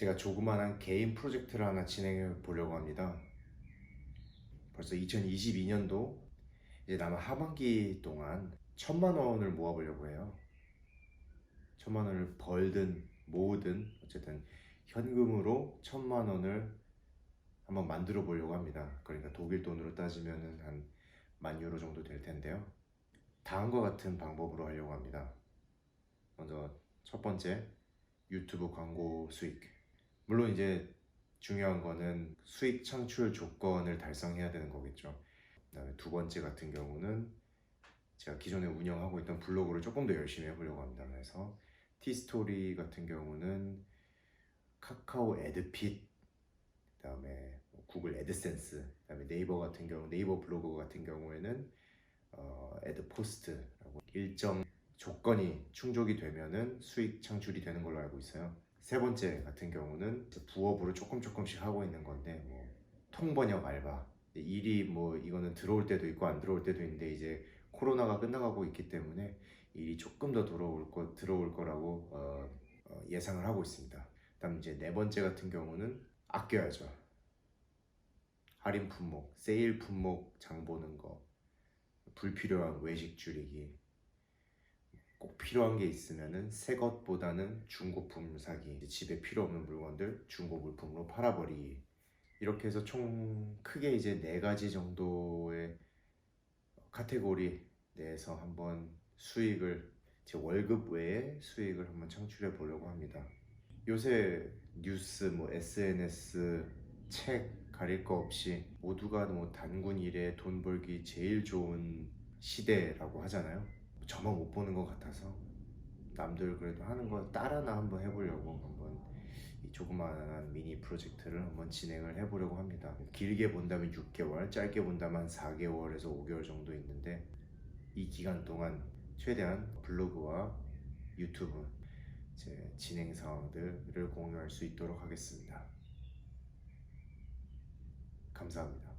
제가 조그만한 개인 프로젝트를 하나 진행해 보려고 합니다. 벌써 2022년도 이제 남은 하반기 동안 천만 원을 모아보려고 해요. 천만 원을 벌든 모으든 어쨌든 현금으로 천만 원을 한번 만들어 보려고 합니다. 그러니까 독일 돈으로 따지면은 한만 유로 정도 될 텐데요. 다음과 같은 방법으로 하려고 합니다. 먼저 첫 번째 유튜브 광고 수익. 물론 이제 중요한 거는 수익 창출 조건을 달성해야 되는 거겠죠. 그다음에 두 번째 같은 경우는 제가 기존에 운영하고 있던 블로그를 조금 더 열심히 해보려고 합니다. 그래서 티스토리 같은 경우는 카카오 애드핏, 그다음에 뭐 구글 애드센스, 그다음에 네이버 같은 경우 네이버 블로그 같은 경우에는 어, 애드포스트라고 일정 조건이 충족이 되면은 수익 창출이 되는 걸로 알고 있어요. 세 번째 같은 경우는 부업으로 조금 조금씩 하고 있는 건데 뭐 통번역 알바 일이 뭐 이거는 들어올 때도 있고 안 들어올 때도 있는데 이제 코로나가 끝나가고 있기 때문에 일이 조금 더 들어올 거 들어올 거라고 어, 어, 예상을 하고 있습니다. 그다음 이제 네 번째 같은 경우는 아껴야죠. 할인 품목, 세일 품목 장 보는 거, 불필요한 외식 줄이기, 꼭 필요한 게 있으면은 새 것보다는 중고품 사기, 집에 필요 없는 물건들 중고 물품으로 팔아버리기. 이렇게 해서 총 크게 이제 네 가지 정도의 카테고리 내에서 한번 수익을 제 월급 외에 수익을 한번 창출해 보려고 합니다. 요새 뉴스, 뭐 SNS, 책 가릴 거 없이 모두가 뭐 단군 일에 돈 벌기 제일 좋은 시대라고 하잖아요. 저만 못 보는 것 같아서 남들 그래도 하는 거 따라나 한번 해보려고 한번 이 조그마한 미니 프로젝트를 한번 진행을 해보려고 합니다. 길게 본다면 6개월, 짧게 본다면 4개월에서 5개월 정도 있는데 이 기간 동안 최대한 블로그와 유튜브 제 진행 상황들을 공유할 수 있도록 하겠습니다. 감사합니다.